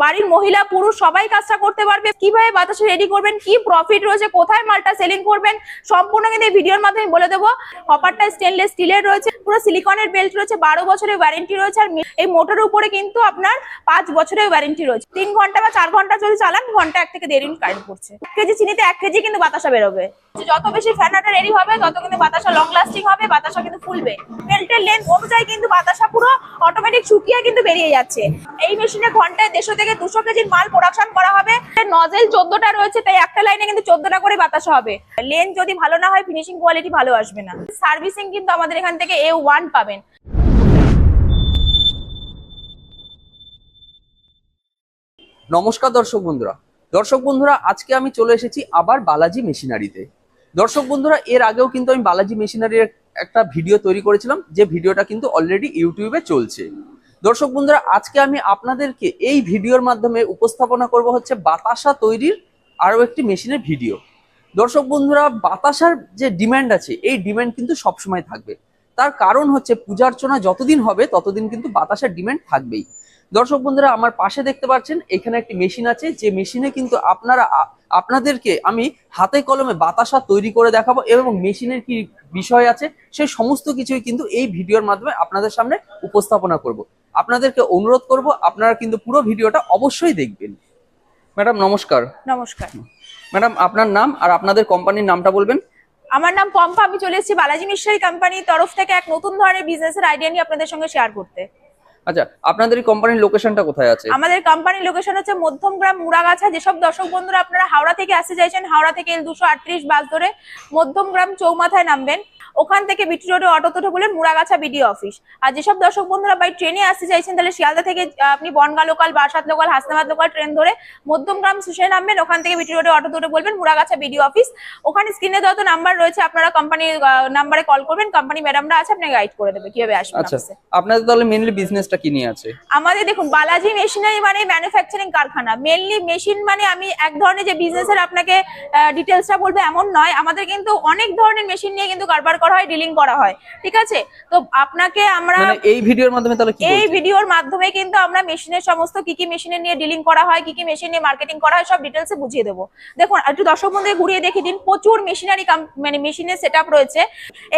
বাড়ির মহিলা, পুরুষ সবাই কাজটা করতে পারবে। কীভাবে বাতাসা রেডি করবেন? কি প্রফিট রয়েছে? কোথায় মালটা সেলিং করবেন? সম্পূর্ণ কিন্তু এই ভিডিওর মাধ্যমে বলে দেবো। হপারটা স্টেনলেস স্টিলের রয়েছে, পুরো সিলিকনের বেল্ট রয়েছে, বারো বছরের ওয়ারেন্টি রয়েছে, আর এই মোটরের উপরে কিন্তু আপনার পাঁচ বছরের ওয়ারেন্টি রয়েছে। তিন ঘণ্টা বা চার ঘণ্টা যদি চালান, ঘণ্টা এক থেকে দেড় মিনিট কারেন্ট পড়ছে। এক কেজি চিনিতে এক কেজি কিন্তু বাতাসা বেরোবে। যত বেশি ফ্যানাটা রেডি হবে, তত কিন্তু বাতাসা লং লাস্টিং হবে, বাতাসা কিন্তু ফুলবে। বেল্টের লেন্থ অনুযায়ী কিন্তু বাতাসা পুরো অটোমেটিক শুকিয়ে কিন্তু বেরিয়ে যাচ্ছে। এই মেশিনে ঘন্টায় দেড়শো থেকে দুশো কেজির মাল প্রোডাকশন করা হবে। নজেল চোদ্দটা রয়েছে, তাই একটা লাইনে কিন্তু চোদ্দটা করে বাতাসা হবে। লেন্থ যদি ভালো না হয় ফিনিশিং কোয়ালিটি ভালো আসবে না। সার্ভিসিং কিন্তু আমাদের এখান থেকে এ ওয়ান পাবেন। নমস্কার দর্শক বন্ধুরা। দর্শক বন্ধুরা, আজকে আমি চলে এসেছি আবার বালাজি মেশিনারিতে। দর্শক বন্ধুরা, এর আগেও কিন্তু আমি বালাজি মেশিনারির একটা ভিডিও তৈরি করেছিলাম, যে ভিডিওটা কিন্তু অলরেডি ইউটিউবে চলছে। দর্শক বন্ধুরা, আজকে আমি আপনাদেরকে এই ভিডিওর মাধ্যমে উপস্থাপনা করব হচ্ছে বাতাসা তৈরির আরও একটি মেশিনের ভিডিও। দর্শক বন্ধুরা, বাতাসার যে ডিম্যান্ড আছে, এই ডিম্যান্ড কিন্তু সবসময় থাকবে। তার কারণ হচ্ছে পূজার্চনা যতদিন হবে, ততদিন কিন্তু বাতাসার ডিম্যান্ড থাকবেই। দর্শক বন্ধুরা আমার পাশে দেখতে পাচ্ছেন এখানে একটি মেশিন আছে। যে মেশিনে কিন্তু আপনারা আপনাদেরকে আমি হাতে কলমে বাতাসা তৈরি করে দেখাবো এবং মেশিনের কি বিষয় আছে সেই সমস্ত কিছুই কিন্তু এই ভিডিওর মাধ্যমে আপনাদের সামনে উপস্থাপনা করব। আপনাদেরকে অনুরোধ করব আপনারা কিন্তু পুরো ভিডিওটা অবশ্যই দেখবেন। ম্যাডাম নমস্কার। নমস্কার। ম্যাডাম আপনার নাম আর আপনাদের কোম্পানির নামটা বলবেন? আমার নাম পম্পা। আমি চলে এসেছি বালাজি মিশ্রাই কোম্পানির তরফ থেকে এক নতুন ধরনের বিজনেসের আইডিয়া নিয়ে আপনাদের সঙ্গে শেয়ার করতে। আচ্ছা আপনাদের কোম্পানির লোকেশনটা কোথায় আছে? আমাদের কোম্পানির লোকেশন হচ্ছে মধ্যমগ্রাম মুড়াগাছা, যেসব দর্শক বন্ধুরা আপনারা হাওড়া থেকে আসতে চাইছেন, হাওড়া থেকে এল দুশো বাস ধরে মধ্যমগ্রাম চৌমাথায় নামবেন। ওখান থেকে বিটি রোডে অটো তোটো বলে মুড়াগাছা বিডিও অফিস। আর যেসব দর্শক বন্ধুরা বাই ট্রেনে আসতে চাইছেন তাহলে শিয়ালদা থেকে আপনি Bongaon local Barasat local Hasnabad local train ধরে মধ্যমগ্রাম স্টেশনে নামবেন। ওখান থেকে বিটি রোডে অটো তোটো বলবেন মুড়াগাছা বিডিও অফিস। ওখানে স্ক্রিনে দেওয়া তো নাম্বার রয়েছে আপনারা কোম্পানির নাম্বারে কল করবেন। কোম্পানি ম্যাডামরা আছে আপনাকে গাইড করে দেবে কীভাবে আসবেন আচ্ছা। আপনাদের তাহলে মেনলি বিজনেসটা কি নিয়ে আছে? আমাদের দেখুন বালাজি মেশিনারি মানে ম্যানুফ্যাকচারিং কারখানা। মেনলি মেশিন মানে আমি এক ধরনের যে বিজনেসের আপনাকে ডিটেলসটা বলব এমন নয়। আমাদের কিন্তু অনেক ধরনের মেশিন নিয়ে কিন্তু কারবার করা হয় ডিলিং করা হয়। ঠিক আছে? তো আপনাকে আমরা মানে এই ভিডিওর মাধ্যমে তাহলে কি এই? ভিডিওর মাধ্যমে কিন্তু আমরা মেশিনের সমস্ত কি কি মেশিনে নিয়ে ডিলিং করা হয় কি কি মেশিন নিয়ে মার্কেটিং করা হয় সব ডিটেলসে বুঝিয়ে দেবো। দেখুন একটু দর্শক বন্ধুদের ঘুরিয়ে দেখিয়ে দিন প্রচুর মেশিনারি মানে মেশিনের সেট রয়েছে।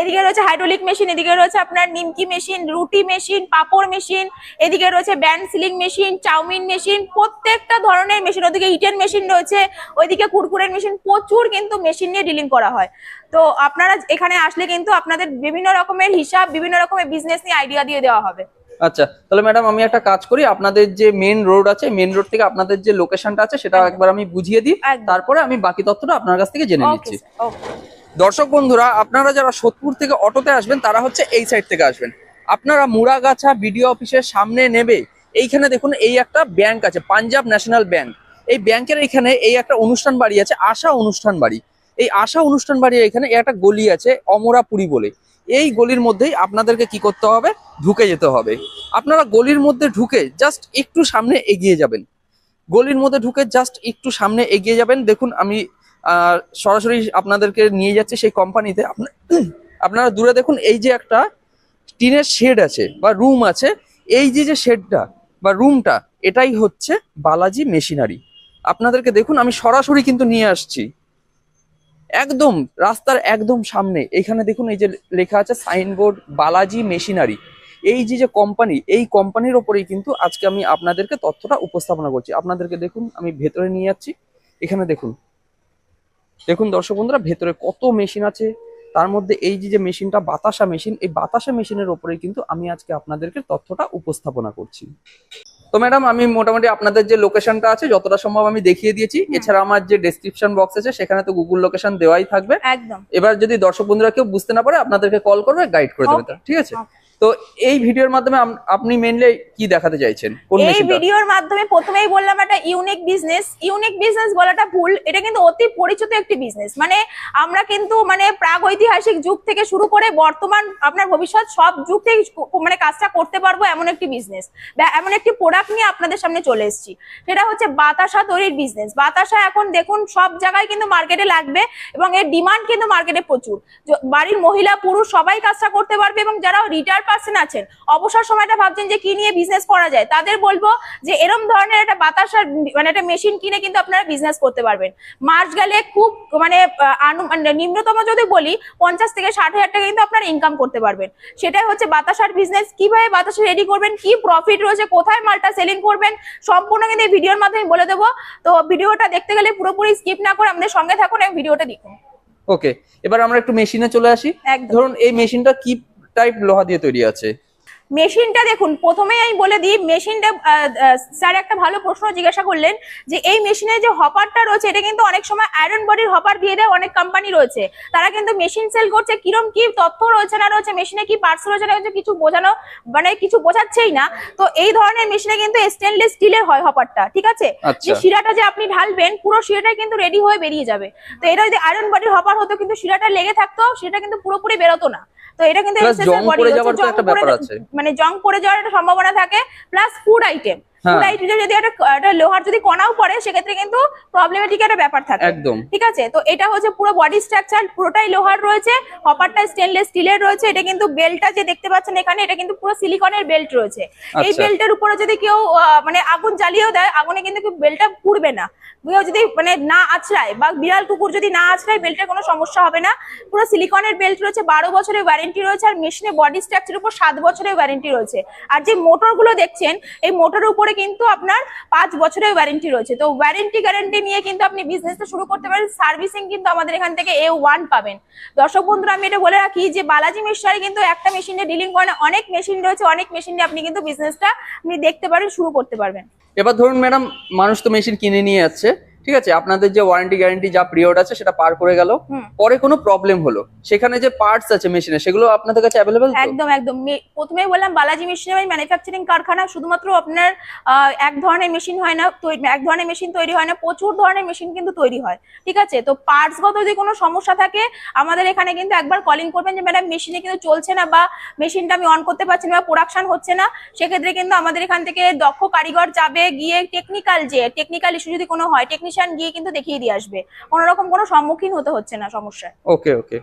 এদিকে রয়েছে হাইড্রোলিক মেশিন এদিকে রয়েছে আপনার নিমকি মেশিন রুটি মেশিন পাপড় মেশিন এদিকে রয়েছে band sealing machine chowmein machine প্রত্যেকটা ধরনের মেশিন ওদিকে ইটেন মেশিন রয়েছে ওইদিকে কুরকুরের মেশিন প্রচুর কিন্তু মেশিন নিয়ে ডিলিং করা হয়। তো আপনারা এখানে আসলে কিন্তু আপনাদের বিভিন্ন রকমের হিসাব বিভিন্ন রকমের বিজনেস নিয়ে আইডিয়া দিয়ে দেওয়া হবে। আচ্ছা তাহলে ম্যাডাম আমি একটা কাজ করি আপনাদের যে মেন রোড আছে মেন রোড থেকে আপনাদের যে লোকেশনটা আছে সেটা একবার আমি বুঝিয়ে দিই। তারপরে আমি বাকি তথ্যটা আপনার কাছ থেকে জেনে নিচ্ছি। দর্শক বন্ধুরা আপনারা যারা সোদপুর থেকে অটোতে আসবেন তারা হচ্ছে এই সাইড থেকে আসবেন। আপনারা মুড়াগাছা বিডিও অফিসের সামনে নেবে এইখানে দেখুন এই একটা ব্যাংক আছে পাঞ্জাব ন্যাশনাল ব্যাংক এই ব্যাংকের এখানে এই একটা অনুষ্ঠান বাড়ি আছে আশা অনুষ্ঠান বাড়ি। এই আশা অনুষ্ঠান বাড়ির এখানে একটা গলি আছে, অমরাপুরি বলে। এই গলির মধ্যেই আপনাদেরকে কি করতে হবে? ঢুকে যেতে হবে। আপনারা গলির মধ্যে ঢুকে জাস্ট একটু সামনে এগিয়ে যাবেন। গলির মধ্যে ঢুকে জাস্ট একটু সামনে এগিয়ে যাবেন। দেখুন, আমি সরাসরি আপনাদেরকে নিয়ে যাচ্ছি সেই কোম্পানিতে আপনা- আপনারা দূরে দেখুন, এই যে একটা টিনের শেড আছে বা রুম আছে, এই যে যে শেডটা বা রুমটা এটাই হচ্ছে বালাজি মেশিনারি আপনাদেরকে দেখুন, আমি সরাসরি কিন্তু নিয়ে আসছি। একদম, রাস্তার একদম সামনে। এখানে দেখুন এই যে লেখা আছে, সাইনবোর্ড, বালাজি মেশিনারি। এই যে যে কোম্পানি এই কোম্পানির ওপরেই কিন্তু আজকে আমি আপনাদেরকে তথ্যটা উপস্থাপনা করছি। আপনাদেরকে দেখুন, আমি ভেতরে নিয়ে যাচ্ছি। এখানে দেখুন। দেখুন দর্শক বন্ধুরা, ভেতরে কত মেশিন আছে। তার মধ্যে এই যে যে মেশিনটা, বাতাসা মেশিন, এই বাতাসা মেশিনের ওপরেই কিন্তু আমি আজকে আপনাদেরকে তথ্যটা উপস্থাপনা করছি। তো ম্যাডাম আমি মোটামুটি আপনাদের যে লোকেশনটা আছে যতটা সম্ভব আমি দেখিয়ে দিয়েছি। এছাড়া আমার যে ডেসক্রিপশন বক্স আছে সেখানে তো গুগল লোকেশন দেওয়াই থাকবে। একদম। এবার যদি দর্শক বন্ধুরা কেউ বুঝতে না পারে আপনাদেরকে কল করবে গাইড করে দেবে. ঠিক আছে. তো এই ভিডিওর মাধ্যমে আপনি মেনলি কি দেখাতে চাইছেন? কোন এই ভিডিওর মাধ্যমে প্রথমেই বললাম একটা ইউনিক বিজনেস ইউনিক বিজনেস বলাটা ভুল এটা কিন্তু অতি পরিচিত একটি বিজনেস মানে আমরা কিন্তু মানে প্রাগ ঐতিহাসিক যুগ থেকে শুরু করে বর্তমান আপনার ভবিষ্যৎ সব যুগ থেকে মানে কাজটা করতে পারব এমন একটি বিজনেস বা এমন একটি প্রোডাক্ট নিয়ে আপনাদের সামনে চলে এসেছি। সেটা হচ্ছে বাতাসা তৈরির বিজনেস বাতাসা এখন দেখুন সব জায়গায় কিন্তু মার্কেটে লাগবে এবং এর ডিমান্ড কিন্তু মার্কেটে প্রচুর। বাড়ির মহিলা পুরুষ সবাই কাজটা করতে পারবে এবং যারা রিটায়ার পার্সেন্ট আছেন। অবসর সময়টা ভাবছেন যে কি নিয়ে বিজনেস করা যায়। তাদের বলব যে এরম ধরনের একটা বাতাসার মানে একটা মেশিন কিনে কিন্তু আপনারা বিজনেস করতে পারবেন। মাস গেলে খুব মানে মানে নিম্নতম যদি বলি পঞ্চাশ থেকে ষাট হাজার টাকা কিন্তু আপনারা ইনকাম করতে পারবেন। সেটাই হচ্ছে বাতাসার বিজনেস কীভাবে বাতাসা রেডি করবেন? কি প্রফিট রয়েছে? কোথায় মালটা সেলিং করবেন? সম্পূর্ণ কিন্তু এই ভিডিওর মাধ্যমে বলে দেবো। তো ভিডিওটা দেখতে গেলে পুরোপুরি স্কিপ না করে আমাদের সঙ্গে থাকুন এবং ভিডিওটা দেখুন। ওকে এবার আমরা একটু মেশিনে চলে আসি। ধরুন এই মেশিনটা কি টাইপ লোহা দিয়ে তৈরি আছে। মেশিনটা দেখুন প্রথমেই আমি বলে দিই মেশিনটা স্যার একটা ভালো প্রশ্ন জিজ্ঞাসা করলেন যে এই মেশিনের যে হপারটা রয়েছে এটা কিন্তু অনেক সময় আয়রন বডির হপার দিয়ে দেয় অনেক কোম্পানি রয়েছে। তারা কিন্তু মেশিন সেল করছে কিরম কি তথ্য রয়েছে না রয়েছে মেশিনে কি পার্টস রয়েছে না রয়েছে কিছু বোঝানো মানে কিছু বোঝাচ্ছেই না। তো এই ধরনের মেশিনে কিন্তু স্টেনলেস স্টিলের হয় হপারটা ঠিক আছে? যে আচ্ছা শিরাটা যে আপনি ঢালবেন পুরো শিরাটাই কিন্তু রেডি হয়ে বেরিয়ে যাবে। তো এটা যদি আয়রন বডির হপার হতো কিন্তু শিরাটা লেগে থাকতো সেটা কিন্তু পুরোপুরি বেরোতো না। তো এটা কিন্তু। মানে জং পড়ে যাওয়ার একটা সম্ভাবনা থাকে প্লাস ফুড আইটেম হ্যাঁ। ফুড আইটেমে যদি একটা লোহার যদি কণাও পড়ে সেক্ষেত্রে কিন্তু প্রবলেমেটিক একটা ব্যাপার থাকে। একদম। ঠিক আছে? তো এটা হচ্ছে পুরো বডি স্ট্রাকচার পুরোটাই লোহার রয়েছে হপারটা স্টেনলেস স্টিলের রয়েছে এটা কিন্তু বেল্টটা যে দেখতে পাচ্ছেন এখানে এটা কিন্তু পুরো সিলিকনের বেল্ট রয়েছে। এই আচ্ছা। বেল্টের উপরে যদি কেউ মানে আগুন জ্বালিয়েও দেয় আগুনে কিন্তু বেল্টটা পুড়বে না। কেউ যদি মানে না আছড়ায় বা বিড়াল কুকুর যদি না আছড়ায় বেল্টের কোনো সমস্যা হবে না। পুরো সিলিকনের বেল্ট রয়েছে বারো বছরের ওয়ারেন্টি রয়েছে আর মেশিনের বডি স্ট্রাকচার উপর সাত বছরের ওয়ারেন্টি রয়েছে। আর যে মোটরগুলো দেখছেন এই মোটরের উপরে কিন্তু আপনার পাঁচ বছরের ওয়ারেন্টি রয়েছে। তো ওয়ারেন্টি গ্যারেন্টি নিয়ে কিন্তু আপনি বিজনেসটা শুরু করতে পারেন। সার্ভিসিং কিন্তু আমাদের এখান থেকে এ ওয়ান পাবেন। দর্শক বন্ধুরা, আমি এটা বলে রাখি যে বালাজি মেশিনারি কিন্তু একটা মেশিনে ডিলিং করে না, অনেক মেশিন রয়েছে, অনেক মেশিন আপনি কিন্তু বিজনেসটা আপনি দেখতে পারেন, শুরু করতে পারবেন। এবার ধরুন ম্যাডাম মানুষ তো মেশিন কিনে নিয়ে যাচ্ছে। ঠিক আছে? আপনাদের যে ওয়ারেন্টি গ্যারেন্টি যা পিরিয়ড আছে সেটা পার করে গেল। পরে কোনো প্রবলেম হলো। সেখানে যে পার্টস আছে মেশিনে সেগুলো আপনাদের কাছে তো? একদম একদম। প্রথমেই বললাম বালাজি মেশিনারি ম্যানুফ্যাকচারিং কারখানা শুধুমাত্র আপনার এক ধরনের মেশিন হয় না তৈ- এক ধরনের মেশিন তৈরি হয় না প্রচুর ধরনের মেশিন কিন্তু তৈরি হয়। ঠিক আছে? তো পার্টসগত যদি কোনো সমস্যা থাকে আমাদের এখানে কিন্তু একবার কলিং করবেন যে ম্যাডাম মেশিনে কিন্তু চলছে না বা মেশিনটা আমি অন করতে পারছি না বা প্রোডাকশন হচ্ছে না। সেক্ষেত্রে কিন্তু আমাদের এখান থেকে দক্ষ কারিগর যাবে গিয়ে টেকনিক্যাল যে টেকনিক্যাল ইস্যু যদি কোনো হয় টেকনিশিয়ান গিয়ে কিন্তু দেখিয়ে দিয়ে আসবে। কোনো রকম কোনো সম্মুখীন হতে হচ্ছে না সমস্যায়। ওকে ওকে।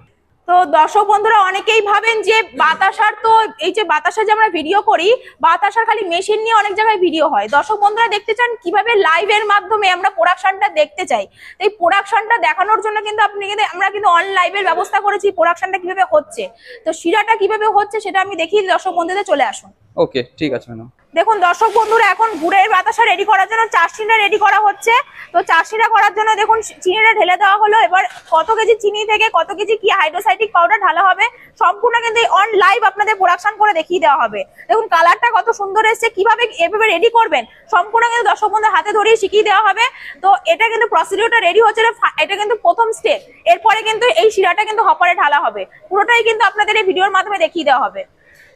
তো দর্শক বন্ধুরা অনেকেই ভাবেন যে বাতাসার তো এই যে বাতাসা যে আমরা ভিডিও করি বাতাসার খালি মেশিন নিয়ে অনেক জায়গায় ভিডিও হয়। দর্শক বন্ধুরা দেখতে চান কীভাবে লাইভের মাধ্যমে আমরা প্রোডাকশনটা দেখতে চাই? তো এই প্রোডাকশনটা দেখানোর জন্য কিন্তু আপনি কিন্তু আমরা কিন্তু অন লাইভের ব্যবস্থা করেছি প্রোডাকশনটা কীভাবে হচ্ছে? তো শিরাটা কীভাবে হচ্ছে সেটা আমি দেখি দর্শক বন্ধুদের চলে আসুন। ওকে ঠিক আছে ম্যাডাম। দেখুন, দর্শক বন্ধুরা, এখন গুড়ের বাতাসা রেডি করার জন্য চাষিটা রেডি করা হচ্ছে। তো চাষিটা করার জন্য দেখুন, চিনিটা ঢেলে দেওয়া হলো। এবার কত কেজি চিনি থেকে কত কেজি কি হাইড্রোসাইটিক পাউডার ঢালা হবে, সম্পূর্ণ কিন্তু অন লাইভ আপনাদের প্রোডাকশন করে দেখিয়ে দেওয়া হবে। দেখুন কালারটা কত সুন্দর এসেছে, কীভাবে এভাবে রেডি করবেন, সম্পূর্ণ কিন্তু দর্শক বন্ধুর হাতে ধরিয়ে শিখিয়ে দেওয়া হবে। তো এটা কিন্তু প্রসিডিওরটা রেডি হচ্ছে, এটা কিন্তু প্রথম স্টেপ এরপরে কিন্তু এই শিরাটা কিন্তু হপারে ঢালা হবে। পুরোটাই কিন্তু আপনাদের এই ভিডিওর মাধ্যমে দেখিয়ে দেওয়া হবে।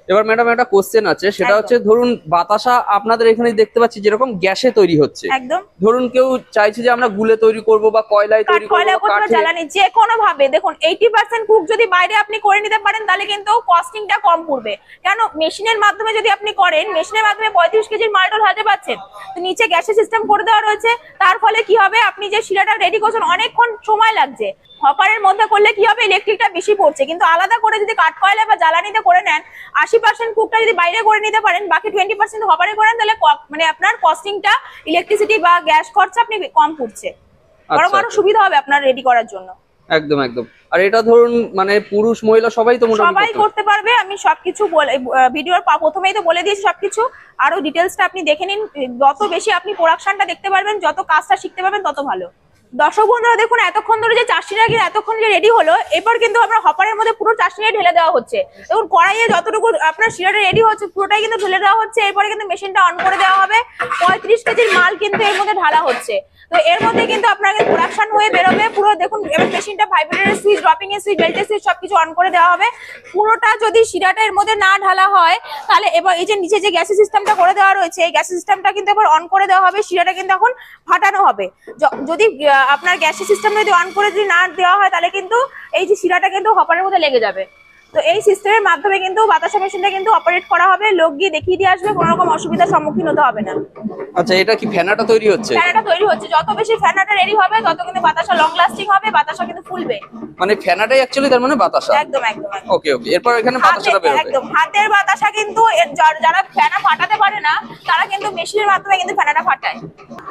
এবার ম্যাডাম একটা কোশ্চেন আছে সেটা হচ্ছে ধরুন বাতাসা আপনাদের এখানে দেখতে পাচ্ছি যেরকম গ্যাসে তৈরি হচ্ছে। একদম। ধরুন কেউ চাইছে যে আমরা গুলে তৈরি করব বা কয়লায় তৈরি করব কাঠে জ্বালানি যে কোনো ভাবে দেখুন এইটি পার্সেন্ট কুক যদি বাইরে আপনি করে নিতে পারেন তাহলে কিন্তু কস্টিংটা কম পড়বে। কেন? মেশিনের মাধ্যমে যদি আপনি করেন মেশিনের মাধ্যমে পঁয়ত্রিশ কেজির মালটা ঢালতে পাচ্ছেন তো নিচে গ্যাসের সিস্টেম করে দেওয়া রয়েছে। তার ফলে কি হবে? আপনি যে শিরাটা রেডি করছেন অনেকক্ষণ সময় লাগছে। হপারের মধ্যে করলে কি হবে? ইলেকট্রিকটা বেশি পড়ছে। কিন্তু আলাদা করে যদি কাঠ কয়লা বা জ্বালানিতে করে নেন আশি পার্সেন্ট কুকটা যদি বাইরে করে নিতে পারেন বাকি টোয়েন্টি পার্সেন্ট হপারে করেন তাহলে মানে আপনার কস্টিংটা ইলেকট্রিসিটি বা গ্যাস খরচা আপনি কম পড়ছে বরং আচ্ছা, আরও আচ্ছা। সুবিধা হবে আপনার রেডি করার জন্য। একদম একদম। আর এটা ধরুন মানে পুরুষ মহিলা সবাই তো সবাই করতে। পারবে। আমি সবকিছু বলে ভিডিওর প্রথমেই তো বলে দিয়েছি সবকিছু। আরও ডিটেলসটা আপনি দেখে নিন। যত বেশি আপনি প্রোডাকশনটা দেখতে পারবেন যত কাজটা শিখতে পারবেন তত ভালো। দর্শক বন্ধুরা, দেখুন, এতক্ষণ ধরে যে চাষিরা কি এতক্ষণ যে রেডি হলো, এবার কিন্তু আমরা হপারের মধ্যে পুরো চাষিরা ঢেলে দেওয়া হচ্ছে। দেখুন, কড়াইয়ে যতটুকু আপনার শিরাটা রেডি হচ্ছে, পুরোটাই কিন্তু ঢেলে দেওয়া হচ্ছে। এরপরে কিন্তু মেশিনটা অন করে দেওয়া হবে। পঁয়ত্রিশ কেজির মাল কিন্তু এর মধ্যে ঢালা হচ্ছে। তো এর মধ্যে কিন্তু আপনার প্রোডাকশন হয়ে বেরোবে। পুরো দেখুন, এবার মেশিনটা ভাইব্রেটর সুইচ ড্রপিং এর সুইচ বেল্টের সুইচ সবকিছু অন করে দেওয়া হবে। পুরোটা যদি শিরাটা এর মধ্যে না ঢালা হয়, তাহলে এবার এই যে নিচে যে গ্যাসের সিস্টেমটা করে দেওয়া রয়েছে, এই গ্যাসের সিস্টেমটা কিন্তু এবার অন করে দেওয়া হবে। শিরাটা কিন্তু এখন ফাটানো হবে। যদি আপনার গ্যাসের সিস্টেম যদি অন করে যদি না দেওয়া হয়, তাহলে কিন্তু এই যে শিরাটা কিন্তু হপারের মধ্যে লেগে যাবে। তো এই সিস্টেমের মাধ্যমে কিন্তু বাতাসা মেশিনটা কিন্তু অপারেট করা হবে লোক গিয়ে দেখিয়ে দিয়ে আসবে কোনো রকম অসুবিধার সম্মুখীন হতে হবে না। আচ্ছা এটা কি ফ্যানাটা তৈরি হচ্ছে? ফ্যানাটা তৈরি হচ্ছে। যত বেশি ফ্যানাটা রেডি হবে তত কিন্তু বাতাসা লং লাস্টিং হবে বাতাসা কিন্তু ফুলবে। মানে ফ্যানাটাই অ্যাকচুয়ালি তার মানে বাতাসা? একদম একদম। ওকে ওকে এরপর এখানে বাতাসাটা বেরোবে। একদম। হাতের বাতাসা কিন্তু যারা ফ্যানা ফাটাতে পারে না তারা কিন্তু মেশিনের মাধ্যমে কিন্তু ফ্যানাটা ফাটায়।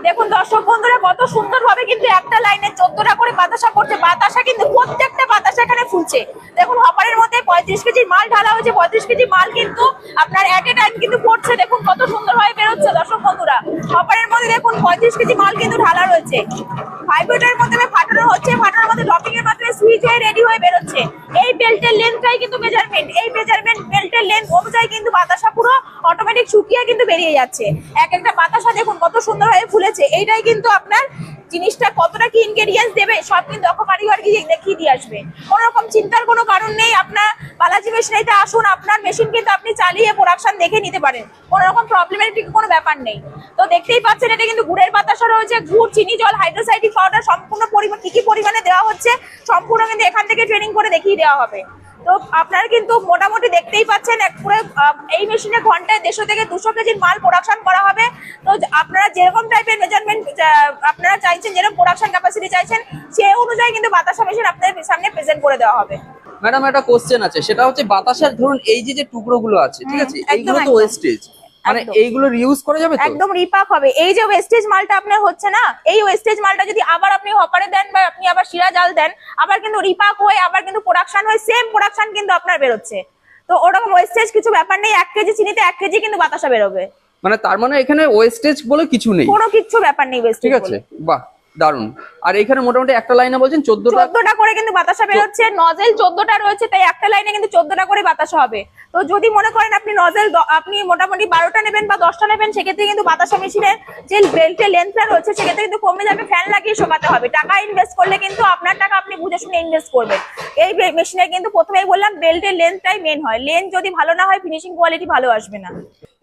দেখুন দর্শক বন্ধুরা কত সুন্দর ভাবে কিন্তু একটা লাইনে চোদ্দটা করে বাতাসা করছে। বাতাসা কিন্তু প্রত্যেকটা বাতাসা এখানে ফুলছে। দেখুন হপারের মধ্যে পঁয়ত্রিশ কেজি মাল ঢালা হয়েছে, পঁয়ত্রিশ কেজি মাল কিন্তু আপনার এট এ টাইম কিন্তু পড়ছে। দেখুন কত সুন্দর ভাবে বেরোচ্ছে দর্শক বন্ধুরা। হপারের মধ্যে দেখুন পঁয়ত্রিশ কেজি মাল কিন্তু ঢালা রয়েছে। ভাইব্রেটের মাধ্যমে ফাটানো হচ্ছে, ফাটানোর মধ্যে ড্রপিং এর মাধ্যমে সুইচ হয়ে রেডি হয়ে বেরোচ্ছে। এই বেল্টের লেন্থটাই কিন্তু মেজারমেন্ট এই মেজারমেন্ট বেল্টের লেন্থ অনুযায়ী কিন্তু বাতাসা পুরো অটোমেটিক শুকিয়ে কিন্তু বেরিয়ে যাচ্ছে। এক একটা বাতাসা দেখুন কত সুন্দরভাবে ফুলেছে। এইটাই কিন্তু আপনার জিনিসটা কতটা কি ইনগ্রেডিয়েন্টস দেবে, সব কিন্তু দক্ষ কারিগর গিয়ে দেখিয়ে দিয়ে আসবে। কোনো রকম চিন্তার কোনো কারণ নেই, আপনার বালাজি মেশিনারিতে আসুন, আপনার মেশিন কিন্তু আপনি চালিয়ে প্রোডাকশন দেখে নিতে পারেন। কোনো রকম প্রবলেমের কোনো ব্যাপার নেই। তো দেখতেই পাচ্ছেন, এটা কিন্তু গুড়ের বাতাসা রয়েছে, গুড়, চিনি, জল হাইড্রোসাইটিক পাউডার সম্পূর্ণ পরিমাণ কি কি পরিমাণে দেওয়া হচ্ছে, সম্পূর্ণ কিন্তু এখান থেকে ট্রেনিং করে দেখিয়ে দেওয়া হবে। তো আপনারা কিন্তু মোটামুটি দেখতেই পাচ্ছেন এক পুরো এই মেশিনে ঘন্টায় দেড়শো থেকে দুশো কেজির মাল প্রোডাকশন করা হবে। তো আপনারা যেরকম টাইপের মেজারমেন্ট আপনারা চাইছেন যেরকম প্রোডাকশন ক্যাপাসিটি চাইছেন সেই অনুযায়ী কিন্তু বাতাসা মেশিন আপনাদের সামনে প্রেজেন্ট করে দেওয়া হবে। ম্যাডাম একটা কোশ্চেন আছে সেটা হচ্ছে বাতাসের ধরুন এই যে টুকরো গুলো আছে ঠিক আছে এইগুলো তো ওয়েস্টেজ মানে এইগুলো ইউজ করা যাবে তো? একদম রিপাক হবে। এই যে ওয়েস্টেজ মালটা আপনার হচ্ছে না এই ওয়েস্টেজ মালটা যদি আবার আপনি হপারে দেন বা আপনি আবার শিরা জাল দেন আবার কিন্তু রিপাক হয়ে আবার কিন্তু প্রোডাকশন হয় সেম প্রোডাকশন কিন্তু আপনার বেরোচ্ছে। তো ওরকম ওয়েস্টেজ কিছু ব্যাপার নেই এক কেজি চিনিতে এক কেজি কিন্তু বাতাসা বেরোবে। মানে তার মানে এখানে ওয়েস্টেজ বলে কিছু নেই? কোনো কিছু ব্যাপার নেই ওয়েস্টেজ ঠিক আছে বাহ। দারুণ আর এখানে মোটামুটি একটা লাইনে বলছেন চোদ্দটা চোদ্দটা করে কিন্তু বাতাসা বেরোচ্ছে নজেল চোদ্দটা রয়েছে তাই একটা লাইনে কিন্তু চোদ্দটা করে বাতাসা হবে। তো যদি মনে করেন আপনি নজেল আপনি মোটামুটি বারোটা নেবেন বা দশটা নেবেন সেক্ষেত্রে কিন্তু বাতাসা মেশিনের যে বেল্টের লেন্থটা রয়েছে সেক্ষেত্রে কিন্তু কমে যাবে ফ্যান লাগিয়ে শোকাতে হবে। টাকা ইনভেস্ট করলে কিন্তু আপনার টাকা আপনি বুঝে শুনে ইনভেস্ট করবেন। এই মেশিনে কিন্তু প্রথমেই বললাম বেল্টের লেন্থটাই মেন হয়। লেন্থ যদি ভালো না হয় ফিনিশিং কোয়ালিটি ভালো আসবে না।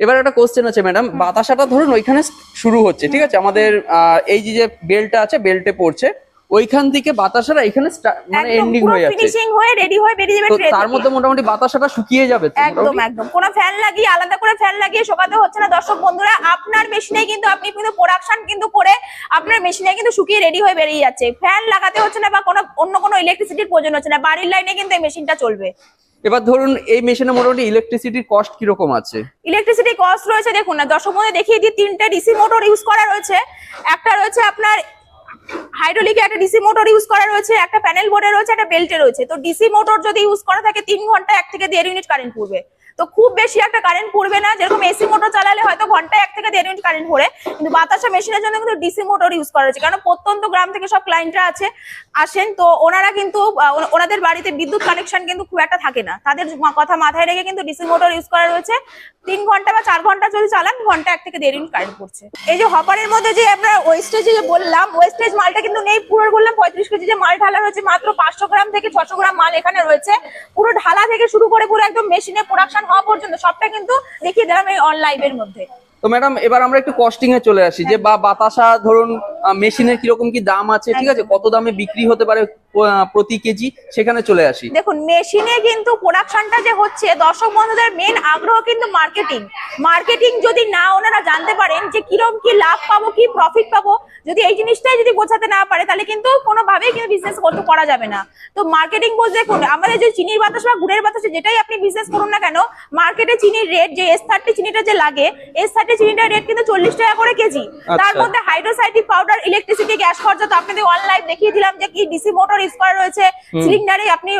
এবার একটা কোশ্চেন আছে ম্যাডাম বাতাসাটা ধরুন ওইখানে শুরু হচ্ছে ঠিক আছে? আমাদের এই যে যে বেল্টটা আছে বেল্টে পড়ছে। ওইখান থেকে বাতাসাটা এখানে মানে এন্ডিং হয়ে যাচ্ছে। ফিনিশিং হয়ে রেডি হয়ে বেরিয়ে যাবে তো তার মধ্যে মোটামুটি বাতাসাটা শুকিয়ে যাবে একদম একদম। কোনো ফ্যান লাগিয়ে আলাদা করে ফ্যান লাগিয়ে শোকাতে হচ্ছে না। দর্শক বন্ধুরা আপনার মেশিনে কিন্তু আপনি কিন্তু প্রোডাকশন কিন্তু করে আপনার মেশিনে কিন্তু শুকিয়ে রেডি হয়ে বেরিয়ে যাচ্ছে। ফ্যান লাগাতে হচ্ছে না বা কোনো অন্য কোনো ইলেকট্রিসিটির প্রয়োজন হচ্ছে না। বাড়ির লাইনে কিন্তু এই মেশিনটা চলবে। এবার ধরুন এই মেশিনে মোটামুটি ইলেকট্রিসিটির কস্ট কীরকম আছে? ইলেকট্রিসিটি কস্ট রয়েছে দেখুন না দর্শক বন্ধু দেখিয়ে দিই তিনটে ডিসি মোটর ইউজ করা রয়েছে। একটা রয়েছে আপনার হাইড্রোলিকে একটা ডিসি মোটর ইউজ করা রয়েছে, একটা প্যানেল বোর্ডে রয়েছে, একটা বেল্টে রয়েছে। তো ডিসি মোটর যদি ইউজ করা থাকে, তিন ঘণ্টা এক থেকে দেড় ইউনিট কারেন্ট পড়বে। তো খুব বেশি একটা কারেন্ট পড়বে না, যেরকম এসি মোটর চালালে হয়তো ঘন্টায় এক থেকে দেড় ইউনিট কারেন্ট পড়ে কিন্তু বাতাসা মেশিনের জন্য কিন্তু ডিসি মোটর ইউজ করা হয়েছে। কারণ প্রত্যন্ত গ্রাম থেকে সব ক্লায়েন্টরা আছে, আসেন, তো ওনারা কিন্তু ওনাদের বাড়িতে বিদ্যুৎ কানেকশন কিন্তু খুব একটা থাকে না। তাদের কথা মাথায় রেখে কিন্তু ডিসি মোটর ইউজ করা রয়েছে। তিন ঘণ্টা বা চার ঘণ্টা যদি চালান ঘণ্টা এক থেকে দেড় ইউনিট কারেন্ট পড়ছে। এই যে হপারের মধ্যে যে আমরা ওয়েস্টেজ যে বললাম ওয়েস্টেজ মালটা কিন্তু নেই, পুরো বললাম পঁয়ত্রিশ কেজি যে মাল ঢালা রয়েছে, মাত্র পাঁচশো গ্রাম থেকে ছশো গ্রাম মাল এখানে রয়েছে। পুরো ঢালা থেকে শুরু করে পুরো একদম মেশিনে প্রোডাকশন হওয়া পর্যন্ত সবটা কিন্তু দেখিয়ে দিলাম এই অনলাইনের মধ্যে। তো ম্যাডাম এবার আমরা একটু কস্টিং এ চলে আসি, যে বা বাতাসা ধরুন মেশিনের কীরকম কি দাম আছে, ঠিক আছে? কত দামে বিক্রি হতে পারে প্রতি কেজি? সেখানে চলে আসি। দেখুন মেশিনে কিন্তু প্রোডাকশনটা যে হচ্ছে, দর্শক বন্ধুদের মেন আগ্রহ কিন্তু মার্কেটিং মার্কেটিং যদি না ওনারা জানতে পারেন যে কীরকম কি লাভ পাবো, কি প্রফিট পাবো, যদি এই জিনিসটাই যদি বোঝাতে না পারে, তাহলে কিন্তু কোনোভাবেই কিন্তু বিজনেস করতে করা যাবে না। তো মার্কেটিং বলতে দেখুন, আমাদের যে চিনির বাতাস বা গুড়ের বাতাসে যেটাই আপনি বিজনেস করুন না কেন মার্কেটে চিনির রেট যে এস থার্টি চিনিটা যে লাগে এস থার্টি চিনিটার রেট কিন্তু চল্লিশ টাকা করে কেজি। তার আচ্ছা। মধ্যে হাইড্রোসাইটিক পাউডার ইলেকট্রিসিটি গ্যাস খরচা তো আপনাদের অনলাইন দেখিয়ে দিলাম যে কি ডিসি মোটর ইউজ করা রয়েছে। সিলিন্ডারে আপনি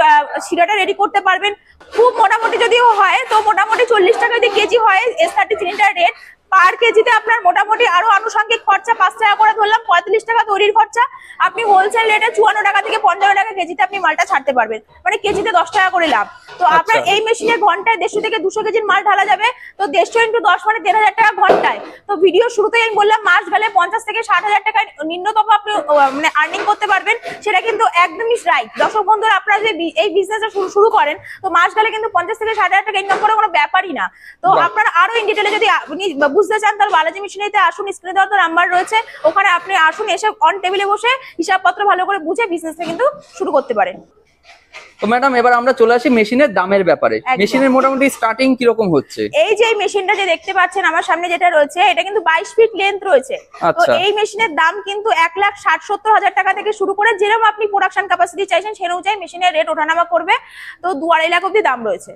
শিরাটা রেডি করতে পারবেন। খুব মোটামুটি যদিও হয় তো মোটামুটি চল্লিশ টাকা যদি কেজি হয় S thirty cylinder rate per কেজিতে আপনার মোটামুটি আরও আনুষঙ্গিক খরচা পাঁচ টাকা করে ধরলাম পঁয়তাল্লিশ টাকা তৈরির খরচা। আপনি হোলসেল রেটে চুয়ান্ন টাকা থেকে পঞ্চান্ন টাকা কেজিতে আপনি মালটা ছাড়তে পারবেন। মানে কেজিতে দশ টাকা করে লাভ। তো আচ্ছা। আপনার এই মেশিনে ঘন্টায় দেড়শো থেকে দুশো কেজির মাল ঢালা যাবে তো দেড়শো ইন্টু দশ মানে দেড় হাজার টাকা ঘন্টায়। তো ভিডিও শুরুতেই আমি বললাম মাস গেলে পঞ্চাশ থেকে ষাট হাজার টাকা নিম্নতম আপনি মানে আর্নিং করতে পারবেন। সেটা কিন্তু একদমই রাইট দর্শক বন্ধুরা আপনারা যে এই বিজনেসটা শুরু শুরু করেন তো মাস গেলে কিন্তু পঞ্চাশ থেকে ষাট হাজার টাকা ইনকাম করা কোনো ব্যাপারই না। তো। আপনারা আরও ইন ডিটেলে যদি আপনি বুঝতে চান তাহলে বালাজি মেশিনারিতে আসুন স্ক্রিনে দেওয়া তো নাম্বার রয়েছে। ওখানে আপনি আসুন এসে অন টেবিলে বসে হিসাবপত্র ভালো করে বুঝে বিজনেসটা কিন্তু শুরু করতে পারেন। তো ম্যাডাম এবার আমরা চলে আসি মেশিনের দামের ব্যাপারে। মেশিনের মোটামুটি স্টার্টিং কীরকম হচ্ছে? এই যে মেশিনটা যে দেখতে পাচ্ছেন আমার সামনে যেটা রয়েছে এটা কিন্তু বাইশ ফিট লেন্থ রয়েছে। তো আচ্ছা। এই মেশিনের দাম কিন্তু এক লাখ ষাট সত্তর হাজার টাকা থেকে শুরু করে যেরকম আপনি প্রোডাকশন ক্যাপাসিটি চাইছেন সেই অনুযায়ী মেশিনের রেট ওঠানামা করবে। তো দু আড়াই লাখ অব্দি দাম রয়েছে।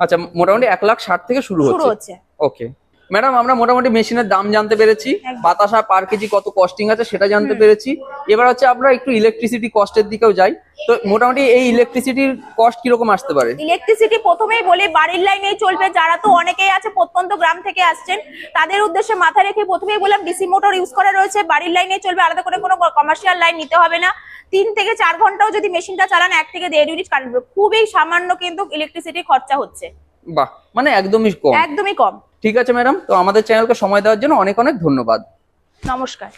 আচ্ছা মোটামুটি এক লাখ ষাট থেকে শুরু শুরু হচ্ছে। হচ্ছে। ওকে ম্যাডাম আমরা মোটামুটি মেশিনের দাম জানতে পেরেছি। বাতাসা পার কেজি কত কস্টিং আছে সেটা জানতে পেরেছি। এবার হচ্ছে আমরা একটু ইলেকট্রিসিটি কস্টের দিকেও যাই। তো মোটামুটি এই ইলেকট্রিসিটির কস্ট কীরকম আসতে পারে? ইলেকট্রিসিটি প্রথমেই বলে বাড়ির লাইনেই চলবে। যারা তো অনেকেই আছে প্রত্যন্ত গ্রাম থেকে আসছেন তাদের উদ্দেশ্যে মাথায় রেখে প্রথমেই বললাম ডিসি মোটর ইউজ করা রয়েছে। বাড়ির লাইনেই চলবে আলাদা করে কোনো কমার্শিয়াল লাইন নিতে হবে না। তিন থেকে চার ঘন্টাও যদি মেশিনটা চালান এক থেকে দেড় ইউনিট কারেন্ট খুবই সামান্য কিন্তু ইলেকট্রিসিটি খরচা হচ্ছে। বাহ মানে একদমই কম। একদমই কম। ঠিক আছে ম্যাডাম তো আমাদের চ্যানেলকে সময় দেওয়ার জন্য অনেক অনেক ধন্যবাদ। নমস্কার।